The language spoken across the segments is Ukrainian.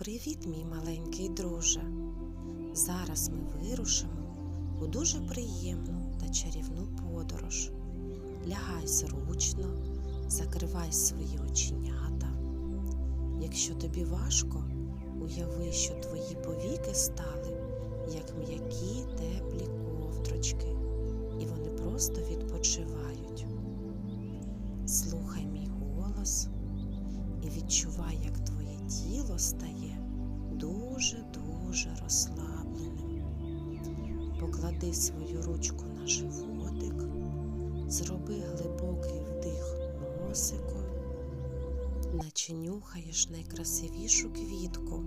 Привіт, мій маленький друже. Зараз ми вирушимо у дуже приємну та чарівну подорож. Лягай зручно, закривай свої оченята. Якщо тобі важко, уяви, що твої повіки стали як м'які теплі ковдрочки, і вони просто відпочивають. Слухай мій голос і відчувай, як твоє тіло стає дуже-дуже розслабленим. Поклади свою ручку на животик, зроби глибокий вдих носиком, наче нюхаєш найкрасивішу квітку.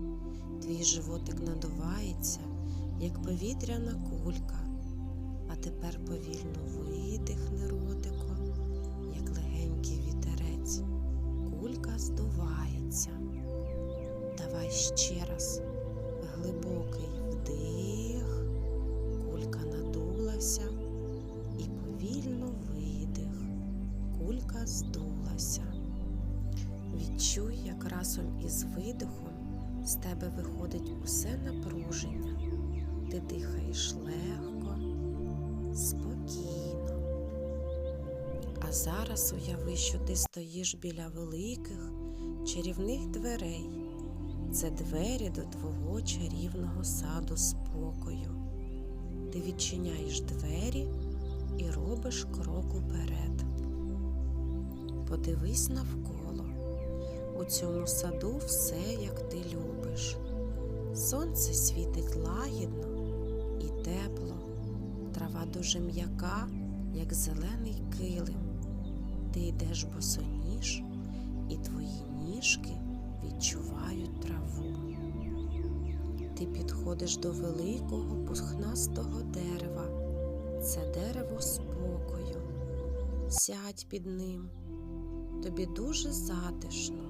Твій животик надувається, як повітряна кулька. А тепер повільно видихни ротиком, ще раз глибокий вдих, кулька надулася і повільно видих, кулька здулася. Відчуй, як разом із видихом з тебе виходить усе напруження. Ти дихаєш легко, спокійно. А зараз уяви, що ти стоїш біля великих чарівних дверей. Це двері до твого чарівного саду спокою. Ти відчиняєш двері і робиш крок уперед. Подивись навколо. У цьому саду все, як ти любиш. Сонце світить лагідно і тепло, трава дуже м'яка, як зелений килим. Ти йдеш босоніж, і твої ніжки підходиш до великого пухнастого дерева. Це дерево спокою. Сядь під ним. Тобі дуже затишно.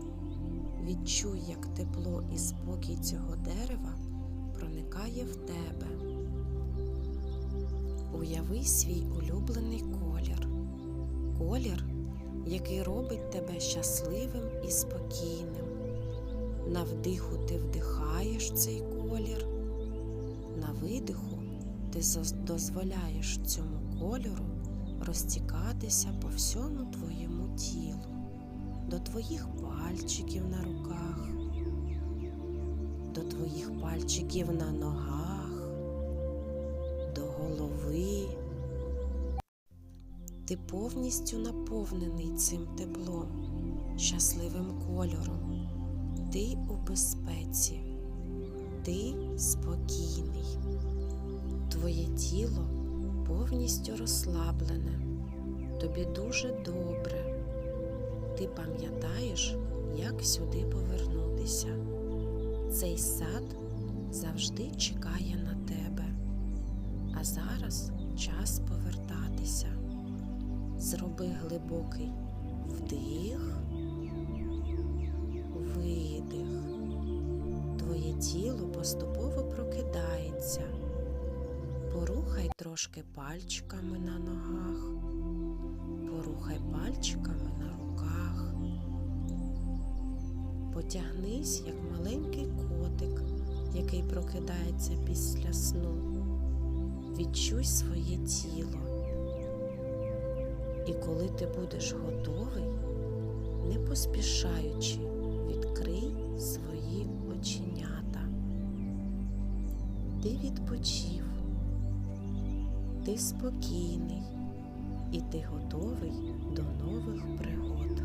Відчуй, як тепло і спокій цього дерева проникає в тебе. Уяви свій улюблений колір. Колір, який робить тебе щасливим і спокійним. На вдиху ти вдихаєш цей колір, на видиху ти дозволяєш цьому кольору розтікатися по всьому твоєму тілу, до твоїх пальчиків на руках, до твоїх пальчиків на ногах, до голови. Ти повністю наповнений цим теплом, щасливим кольором. Ти у безпеці, ти спокійний. Твоє тіло повністю розслаблене. Тобі дуже добре. Ти пам'ятаєш, як сюди повернутися. Цей сад завжди чекає на тебе. А зараз час повертатися. Зроби глибокий вдих, тіло поступово прокидається. Порухай трошки пальчиками на ногах, порухай пальчиками на руках. Потягнись, як маленький котик, який прокидається після сну. Відчуй своє тіло. І коли ти будеш готовий, не поспішаючи, відпочив, ти спокійний і ти готовий до нових пригод.